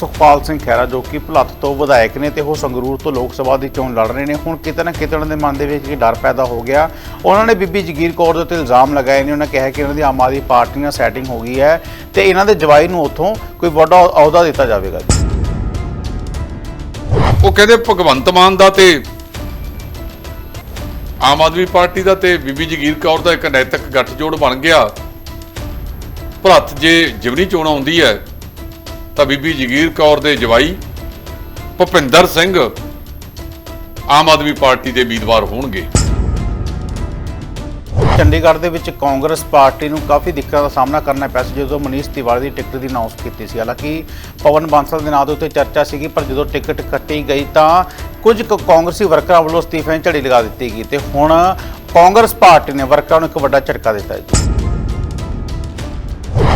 ਸੁਖਪਾਲ ਸਿੰਘ ਖਹਿਰਾ ਜੋ ਕਿ ਭਲੱਥ ਤੋਂ ਵਿਧਾਇਕ ਨੇ ਤੇ ਉਹ ਸੰਗਰੂਰ ਤੋਂ ਲੋਕ ਸਭਾ ਦੀ ਚੋਣ ਲੜ ਰਹੇ ਨੇ। ਹੁਣ ਕਿਤੇ ਨਾ ਕਿਤੇ ਉਹਨਾਂ ਦੇ ਮਨ ਦੇ ਵਿੱਚ ਇੱਕ ਡਰ ਪੈਦਾ ਹੋ ਗਿਆ। ਉਹਨਾਂ ਨੇ ਬੀਬੀ ਜਗੀਰ ਕੌਰ ਦੇ ਉੱਤੇ ਇਲਜ਼ਾਮ ਲਗਾਏ ਨੇ। ਉਹਨਾਂ ਕਿਹਾ ਕਿ ਇਹਨਾਂ ਦੀ ਆਮ ਆਦਮੀ ਪਾਰਟੀ ਨਾਲ ਸੈਟਿੰਗ ਹੋ ਗਈ ਹੈ ਤੇ ਇਹਨਾਂ ਦੇ ਜਵਾਈ ਨੂੰ ਉੱਥੋਂ ਕੋਈ ਵੱਡਾ ਅਹੁਦਾ ਦਿੱਤਾ ਜਾਵੇਗਾ। ਜੀ ਉਹ ਕਹਿੰਦੇ ਭਗਵੰਤ ਮਾਨ ਦਾ ਤੇ ਆਮ ਆਦਮੀ ਪਾਰਟੀ ਦਾ ਤੇ ਬੀਬੀ ਜਗੀਰ ਕੌਰ ਦਾ ਇੱਕ ਨੈਤਿਕ ਗੱਠਜੋੜ ਬਣ ਗਿਆ। ਭਲੱਥ ਜੇ ਜਿਵਨੀ ਚੋਣ ਆਉਂਦੀ ਹੈ ਤਾਂ ਬੀਬੀ ਜਗੀਰ ਕੌਰ ਦੇ ਜਵਾਈ ਭੁਪਿੰਦਰ ਸਿੰਘ ਆਮ ਆਦਮੀ ਪਾਰਟੀ ਦੇ ਉਮੀਦਵਾਰ ਹੋਣਗੇ। ਚੰਡੀਗੜ੍ਹ ਦੇ ਵਿੱਚ ਕਾਂਗਰਸ ਪਾਰਟੀ ਨੂੰ ਕਾਫੀ ਦਿੱਕਤਾਂ ਦਾ ਸਾਹਮਣਾ ਕਰਨਾ ਪਿਆ ਸੀ ਜਦੋਂ ਮਨੀਸ਼ ਤਿਵਾੜੀ ਦੀ ਟਿਕਟ ਦੀ ਅਨਾਉਂਸ ਕੀਤੀ ਸੀ। ਹਾਲਾਂਕਿ ਪਵਨ ਬਾਂਸਲ ਦੇ ਨਾਂ ਦੇ ਉੱਤੇ ਚਰਚਾ ਸੀਗੀ, ਪਰ ਜਦੋਂ ਟਿਕਟ ਕੱਟੀ ਗਈ ਤਾਂ ਕੁਝ ਕੁ ਕਾਂਗਰਸੀ ਵਰਕਰਾਂ ਵੱਲੋਂ ਅਸਤੀਫਿਆਂ ਝੜੀ ਲਗਾ ਦਿੱਤੀ ਗਈ ਤੇ ਹੁਣ ਕਾਂਗਰਸ ਪਾਰਟੀ ਨੇ ਵਰਕਰਾਂ ਨੂੰ ਇੱਕ ਵੱਡਾ ਝਟਕਾ ਦਿੱਤਾ ਹੈ।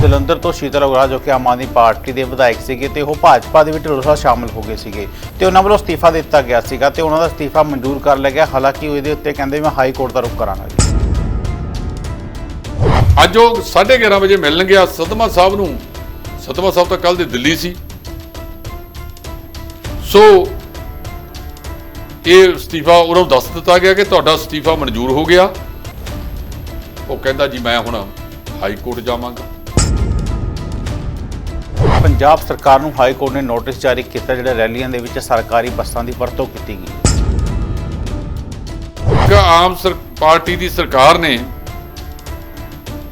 ਜਲੰਧਰ ਤੋਂ ਸ਼ੀਤਲ ਅਗਰਾ ਜੋ ਕਿ ਆਮ ਆਦਮੀ ਪਾਰਟੀ ਦੇ ਵਿਧਾਇਕ ਸੀਗੇ ਤੇ ਉਹ ਭਾਜਪਾ ਦੇ ਵਿੱਚ ਰੋਸਾ ਸ਼ਾਮਲ ਹੋ ਗਏ ਸੀਗੇ। ਤੇ ਉਹਨਾਂ ਵੱਲੋਂ ਅਸਤੀਫਾ ਦਿੱਤਾ ਗਿਆ ਸੀਗਾ ਤੇ ਉਹਨਾਂ ਦਾ ਅਸਤੀਫਾ ਮਨਜ਼ੂਰ ਕਰ ਲਿਆ ਗਿਆ। ਹਾਲਾਂਕਿ ਉਹ ਇਹਦੇ ਉੱਤੇ ਕਹਿੰਦੇ ਮੈਂ ਹਾਈ ਕੋਰਟ ਦਾ ਰੁਖ ਕਰਾਂਗਾ। ਜੀ ਅੱਜ ਉਹ 11:30 ਵਜੇ ਮਿਲਣ ਗਿਆ ਸਤਮਾ ਸਾਹਿਬ ਨੂੰ। ਸਤਮਾ ਸਾਹਿਬ ਤਾਂ ਕੱਲ ਦੇ ਦਿੱਲੀ ਸੀ। ਸੋ ਇਹ ਅਸਤੀਫਾ ਉਹਨਾਂ ਨੂੰ ਦੱਸ ਦਿੱਤਾ ਗਿਆ ਕਿ ਤੁਹਾਡਾ ਅਸਤੀਫਾ ਮਨਜ਼ੂਰ ਹੋ ਗਿਆ। ਉਹ ਕਹਿੰਦਾ ਜੀ ਮੈਂ ਹੁਣ ਹਾਈ ਕੋਰਟ ਜਾਵਾਂਗਾ। ਪੰਜਾਬ ਸਰਕਾਰ ਨੂੰ ਹਾਈ ਕੋਰਟ ਨੇ ਨੋਟਿਸ ਜਾਰੀ ਕੀਤਾ ਜਿਹੜਾ ਰੈਲੀਆਂ ਦੇ ਵਿੱਚ ਸਰਕਾਰੀ ਬੱਸਾਂ ਦੀ ਵਰਤੋਂ ਕੀਤੀ ਗਈ। ਕਿ ਆਮ ਸਰ, ਪਾਰਟੀ ਦੀ ਸਰਕਾਰ ਨੇ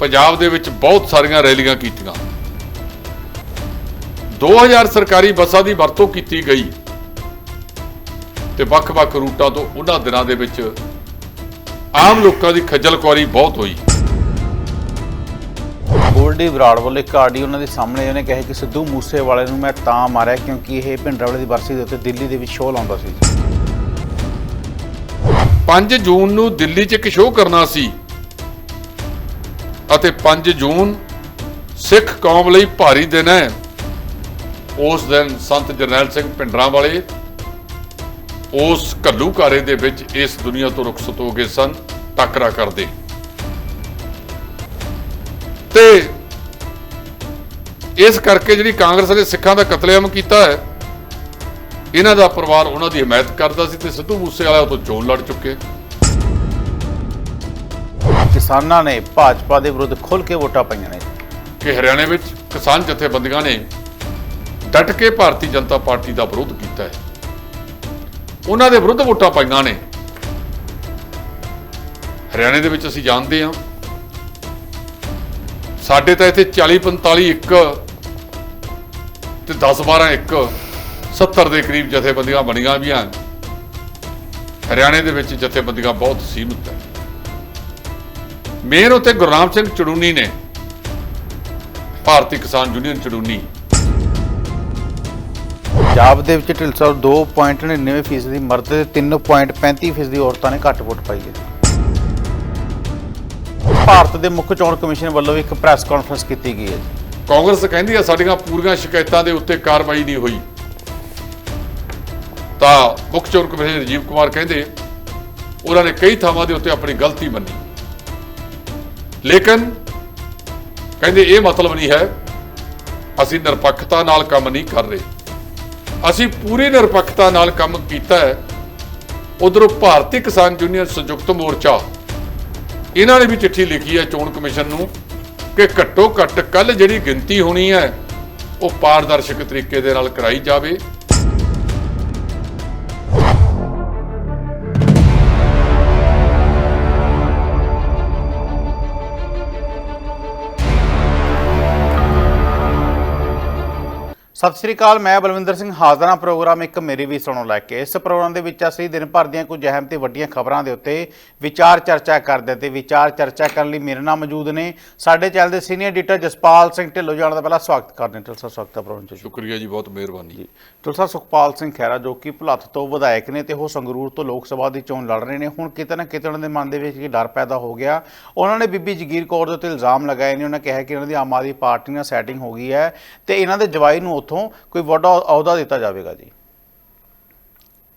ਪੰਜਾਬ ਦੇ ਵਿੱਚ ਬਹੁਤ ਸਾਰੀਆਂ ਰੈਲੀਆਂ ਕੀਤੀਆਂ। 2000 ਸਰਕਾਰੀ ਬੱਸਾਂ ਦੀ ਵਰਤੋਂ ਕੀਤੀ ਗਈ ਤੇ ਵੱਖ-ਵੱਖ ਰੂਟਾਂ ਤੋਂ ਉਹਨਾਂ ਦਿਨਾਂ ਦੇ ਵਿੱਚ ਆਮ ਲੋਕਾਂ ਦੀ ਖੱਜਲ ਖੁਆਰੀ ਬਹੁਤ ਹੋਈ। ਗੋਲਡੀ ਬਰਾੜ ਵੱਲੋਂ ਇੱਕ ਆਡੀਓ ਉਹਨਾਂ ਦੇ ਸਾਹਮਣੇ ਉਹਨੇ ਕਿਹਾ ਕਿ ਸਿੱਧੂ ਮੂਸੇ ਵਾਲੇ ਨੂੰ ਮੈਂ ਤਾਂ ਮਾਰਿਆ ਕਿਉਂਕਿ ਇਹ ਭਿੰਡਰਾਂਵਾਲੇ ਦੀ ਬਰਸੀ ਦੇ ਉੱਤੇ ਦਿੱਲੀ ਦੇ ਵਿੱਚ ਸ਼ੋਅ ਲਾਉਂਦਾ ਸੀ। 5 ਜੂਨ ਨੂੰ ਦਿੱਲੀ 'ਚ ਇੱਕ ਸ਼ੋਅ ਕਰਨਾ ਸੀ ਅਤੇ 5 ਜੂਨ ਸਿੱਖ ਕੌਮ ਲਈ ਭਾਰੀ ਦਿਨ ਹੈ। ਉਸ ਦਿਨ ਸੰਤ ਜਰਨੈਲ ਸਿੰਘ ਭਿੰਡਰਾਂ ਵਾਲੇ ਉਸ ਘੱਲੂਘਾਰੇ ਦੇ ਵਿੱਚ ਇਸ ਦੁਨੀਆ ਤੋਂ ਰੁਖਸਤ ਹੋ ਗਏ ਸਨ, ਟੱਕਰਾ ਕਰਦੇ। ਤੇ ਇਸ ਕਰਕੇ ਜਿਹੜੀ ਕਾਂਗਰਸ ਨੇ ਸਿੱਖਾਂ ਦਾ ਕਤਲੇਆਮ ਕੀਤਾ ਹੈ ਇਹਨਾਂ ਦਾ ਪਰਿਵਾਰ ਉਹਨਾਂ ਦੀ ਹਮਾਇਤ ਕਰਦਾ ਸੀ ਤੇ ਸਿੱਧੂ ਮੂਸੇਵਾਲਾ ਉਹ ਤੋਂ ਚੋਣ ਲੜ ਚੁੱਕੇ। ਕਿਸਾਨਾਂ ਨੇ ਭਾਜਪਾ ਦੇ ਵਿਰੁੱਧ ਖੁੱਲ੍ਹ ਕੇ ਵੋਟਾਂ ਪਾਈਆਂ ਨੇ। ਕਿ ਹਰਿਆਣੇ ਵਿੱਚ ਕਿਸਾਨ ਜਥੇਬੰਦੀਆਂ ਨੇ ਡਟ ਕੇ ਭਾਰਤੀ ਜਨਤਾ ਪਾਰਟੀ ਦਾ ਵਿਰੋਧ ਕੀਤਾ ਹੈ। ਉਹਨਾਂ ਦੇ ਵਿਰੁੱਧ ਵੋਟਾਂ ਪਾਈਆਂ ਨੇ। ਹਰਿਆਣੇ ਦੇ ਵਿੱਚ ਅਸੀਂ ਜਾਣਦੇ ਹਾਂ ਸਾਡੇ ਤਾਂ ਇੱਥੇ 40 45 ਇੱਕ ਤੇ 10 12 ਇੱਕ 70 ਦੇ ਕਰੀਬ ਜਥੇਬੰਦੀਆਂ ਬਣੀਆਂ ਵੀ ਹਨ। ਹਰਿਆਣੇ ਦੇ ਵਿੱਚ ਜਥੇਬੰਦੀਆਂ ਬਹੁਤ ਸੀਮਿਤ ਹੈ। ਮੇਨ ਉੱਤੇ ਗੁਰਨਾਮ ਸਿੰਘ ਚੜੂਨੀ ਨੇ, ਭਾਰਤੀ ਕਿਸਾਨ ਯੂਨੀਅਨ ਚੜੂਨੀ। ਪੰਜਾਬ ਦੇ ਵਿੱਚ ਢਿਲਸਾ 2.99% ਫੀਸਦੀ ਮਰਦ ਤੇ 3.35% ਫੀਸਦੀ ਔਰਤਾਂ ਨੇ ਘੱਟ ਵੋਟ ਪਾਈ ਹੈ। ਭਾਰਤ ਦੇ ਮੁੱਖ ਚੋਣ ਕਮਿਸ਼ਨ ਵੱਲੋਂ ਇੱਕ ਪ੍ਰੈਸ ਕਾਨਫਰੰਸ ਕੀਤੀ ਗਈ ਹੈ। ਕਾਂਗਰਸ ਕਹਿੰਦੀ ਹੈ, ਸਾਡੀਆਂ ਪੂਰੀਆਂ ਸ਼ਿਕਾਇਤਾਂ ਦੇ ਉੱਤੇ ਕਾਰਵਾਈ ਨਹੀਂ ਹੋਈ। ਤਾਂ ਮੁੱਖ ਚੋਣ ਕਮਿਸ਼ਨਰ ਰਾਜੀਵ ਕੁਮਾਰ ਕਹਿੰਦੇ, ਉਹਨਾਂ ਨੇ ਕਈ ਥਾਵਾਂ ਦੇ ਉੱਤੇ ਆਪਣੀ ਗਲਤੀ ਮੰਨੀ। ਲੇਕਿਨ ਕਹਿੰਦੇ, ਇਹ ਮਤਲਬ ਨਹੀਂ ਹੈ, ਅਸੀਂ ਨਿਰਪੱਖਤਾ ਨਾਲ ਕੰਮ ਨਹੀਂ ਕਰ ਰਹੇ। ਅਸੀਂ ਪੂਰੀ ਨਿਰਪੱਖਤਾ ਨਾਲ ਕੰਮ ਕੀਤਾ ਹੈ। ਉਧਰੋਂ ਭਾਰਤੀ ਕਿਸਾਨ ਯੂਨੀਅਨ ਸੰਯੁਕਤ ਮੋਰਚਾ ਇਹਨਾਂ ਨੇ ਵੀ ਚਿੱਠੀ ਲਿਖੀ ਹੈ ਚੋਣ ਕਮਿਸ਼ਨ ਨੂੰ ਕਿ ਘੱਟੋ ਘੱਟ ਕੱਲ ਜਿਹੜੀ ਗਿਣਤੀ ਹੋਣੀ ਹੈ, ਉਹ ਪਾਰਦਰਸ਼ਕ ਤਰੀਕੇ ਦੇ ਨਾਲ ਕਰਾਈ ਜਾਵੇ। ਸਤਿ ਸ਼੍ਰੀ ਅਕਾਲ ਮੈਂ ਬਲਵਿੰਦਰ ਸਿੰਘ ਹਾਜ਼ਰ ਪ੍ਰੋਗਰਾਮ ਇੱਕ ਮੇਰੀ ਵੀ ਸੁਣੋ ਲੈ ਕੇ। ਇਸ ਪ੍ਰੋਗਰਾਮ ਦੇ ਵਿੱਚ ਅਸੀਂ ਦਿਨ ਭਰ ਦੀਆਂ ਕੁਝ ਅਹਿਮ ਤੇ ਵੱਡੀਆਂ ਖਬਰਾਂ ਦੇ ਉੱਤੇ ਵਿਚਾਰ ਚਰਚਾ ਕਰਦੇ ਤੇ ਵਿਚਾਰ ਚਰਚਾ ਕਰਨ ਲਈ ਮੇਰੇ ਨਾਲ ਮੌਜੂਦ ਨੇ ਸਾਡੇ ਚੈਨਲ ਦੇ ਸੀਨੀਅਰ ਐਡੀਟਰ ਜਸਪਾਲ ਸਿੰਘ ਢਿੱਲੋਂ ਜਾਣ ਦਾ ਪਹਿਲਾਂ ਸਵਾਗਤ ਕਰਦੇ ਹਾਂ। ਢਿੱਲੋਂ ਸਵਾਗਤ ਹੈ ਪ੍ਰੋਗਰਾਮ 'ਚ ਸ਼ੁਕਰੀਆ ਜੀ ਬਹੁਤ ਮਿਹਰਬਾਨੀ। ਜੀ ਢਿੱਲੋਂ ਸੁਖਪਾਲ ਸਿੰਘ ਖਹਿਰਾ ਜੋ ਕਿ ਭੁਲੱਥ ਤੋਂ ਵਿਧਾਇਕ ਨੇ ਤੇ ਉਹ ਸੰਗਰੂਰ ਤੋਂ ਲੋਕ ਸਭਾ ਦੀ ਚੋਣ ਲੜ ਰਹੇ ਨੇ। ਹੁਣ ਕਿਤੇ ਨਾ ਕਿਤੇ ਉਹਨਾਂ ਦੇ ਮਨ ਦੇ ਵਿੱਚ ਇੱਕ ਡਰ ਪੈਦਾ ਹੋ ਗਿਆ। ਉਹਨਾਂ ਨੇ ਬੀਬੀ ਜਗੀਰ ਕੌਰ ਦੇ ਉੱਤੇ ਇਲਜ਼ਾਮ ਲਗਾਏ ਨੇ। ਉਹਨਾਂ ਕਿਹਾ ਕਿ ਇਹਨਾਂ ਦੀ ਆਮ ਆਦਮੀ ਪਾਰਟੀ ਨਾਲ ਸੈਟਿੰਗ ਹੋ ਗਈ ਹੈ ਤੇ ਇਹਨਾਂ ਦੇ ਜਵਾਈ ਨੂੰ ਉੱਥੋਂ ਕੋਈ ਵੱਡਾ ਅਹੁਦਾ ਦਿੱਤਾ ਜਾਵੇਗਾ ਜੀ।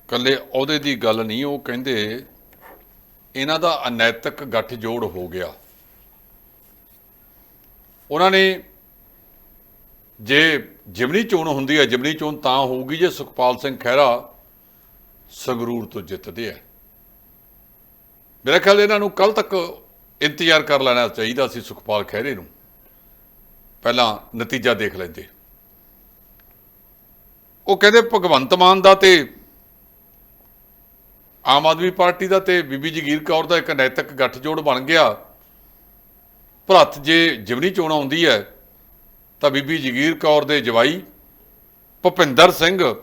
ਕੱਲੇ ਅਹੁਦੇ ਦੀ ਗੱਲ ਨਹੀਂ, ਉਹ ਕਹਿੰਦੇ ਇਹਨਾਂ ਦਾ ਅਨੈਤਿਕ ਗੱਠਜੋੜ ਹੋ ਗਿਆ। ਉਹਨਾਂ ਨੇ ਜੇ ਜਿਮਨੀ ਚੋਣ ਹੁੰਦੀ ਹੈ, ਜਿਮਨੀ ਚੋਣ ਤਾਂ ਹੋਊਗੀ ਜੇ ਸੁਖਪਾਲ ਸਿੰਘ ਖਹਿਰਾ ਸੰਗਰੂਰ ਤੋਂ ਜਿੱਤਦੇ ਆ। ਮੇਰਾ ਖਿਆਲ ਇਹਨਾਂ ਨੂੰ ਕੱਲ ਤੱਕ ਇੰਤਜ਼ਾਰ ਕਰ ਲੈਣਾ ਚਾਹੀਦਾ ਸੀ ਸੁਖਪਾਲ ਖਹਿਰੇ ਨੂੰ। ਪਹਿਲਾਂ ਨਤੀਜਾ ਦੇਖ ਲੈਂਦੇ। ਉਹ ਕਹਿੰਦੇ ਭਗਵੰਤ ਮਾਨ ਦਾ ਤੇ ਆਮ ਆਦਮੀ ਪਾਰਟੀ ਦਾ ਤੇ ਬੀਬੀ ਜਗੀਰ ਕੌਰ ਦਾ ਇੱਕ ਨੈਤਿਕ ਗੱਠਜੋੜ ਬਣ ਗਿਆ। ਭਰਤ ਜੇ ਜਿਮਨੀ ਚੋਣ ਆਉਂਦੀ ਹੈ, ਤਾਂ ਬੀਬੀ ਜਗੀਰ ਕੌਰ ਦੇ ਜਵਾਈ ਭੁਪਿੰਦਰ ਸਿੰਘ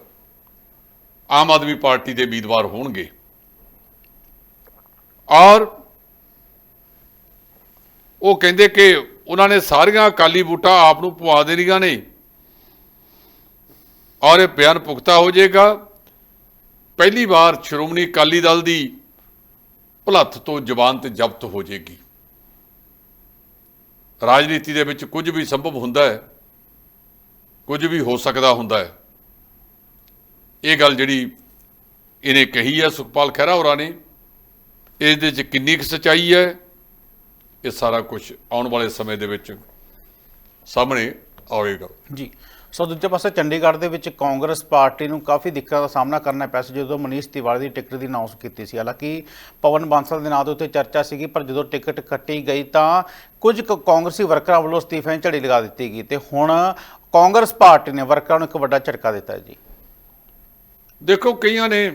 ਆਮ ਆਦਮੀ ਪਾਰਟੀ ਦੇ ਉਮੀਦਵਾਰ ਹੋਣਗੇ। ਔਰ ਉਹ ਕਹਿੰਦੇ ਕਿ ਉਹਨਾਂ ਨੇ ਸਾਰੀਆਂ ਅਕਾਲੀ ਵੋਟਾਂ ਆਪ ਨੂੰ ਪਵਾ ਦੇਣੀਆਂ ਨੇ। ਔਰ ਇਹ ਬਿਆਨ ਪੁਖਤਾ ਹੋ ਜਾਏਗਾ। ਪਹਿਲੀ ਵਾਰ ਸ਼੍ਰੋਮਣੀ ਅਕਾਲੀ ਦਲ ਦੀ ਭੁਲੱਥ ਤੋਂ ਜ਼ਬਾਨ ਤੇ ਜ਼ਬਤ ਹੋ ਜਾਏਗੀ। ਰਾਜਨੀਤੀ ਦੇ ਵਿੱਚ ਕੁਝ ਵੀ ਸੰਭਵ ਹੁੰਦਾ ਹੈ, ਕੁਝ ਵੀ ਹੋ ਸਕਦਾ ਹੁੰਦਾ ਹੈ। ਇਹ ਗੱਲ ਜਿਹੜੀ ਇਹਨੇ ਕਹੀ ਹੈ ਸੁਖਪਾਲ ਖਹਿਰਾ ਹੋਰਾਂ ਨੇ, ਇਹਦੇ 'ਚ ਕਿੰਨੀ ਕੁ ਸਚਾਈ ਹੈ, ਇਹ ਸਾਰਾ ਕੁਝ ਆਉਣ ਵਾਲੇ ਸਮੇਂ ਦੇ ਵਿੱਚ ਸਾਹਮਣੇ ਆਵੇਗਾ। ਜੀ। ਸੋ ਦੂਜੇ ਪਾਸੇ ਚੰਡੀਗੜ੍ਹ ਦੇ ਵਿੱਚ ਕਾਂਗਰਸ ਪਾਰਟੀ ਨੂੰ ਕਾਫੀ ਦਿੱਕਤਾਂ ਦਾ ਸਾਹਮਣਾ ਕਰਨਾ ਪਿਆ ਸੀ ਜਦੋਂ ਮਨੀਸ਼ ਤਿਵਾੜੀ ਦੀ ਟਿਕਟ ਦੀ ਅਨਾਉਂਸ ਕੀਤੀ ਸੀ। ਹਾਲਾਂਕਿ ਪਵਨ ਬਾਂਸਲ ਦੇ ਨਾਂ ਦੇ ਉੱਤੇ ਚਰਚਾ ਸੀਗੀ, ਪਰ ਜਦੋਂ ਟਿਕਟ ਕੱਟੀ ਗਈ ਤਾਂ ਕੁਝ ਕੁ ਕਾਂਗਰਸੀ ਵਰਕਰਾਂ ਵੱਲੋਂ ਅਸਤੀਫਿਆਂ ਝੜੀ ਲਗਾ ਦਿੱਤੀ ਗਈ ਤੇ ਹੁਣ ਕਾਂਗਰਸ ਪਾਰਟੀ ਨੇ ਵਰਕਰਾਂ ਨੂੰ ਇੱਕ ਵੱਡਾ ਝਟਕਾ ਦਿੱਤਾ ਜੀ। ਦੇਖੋ, ਕਈਆਂ ਨੇ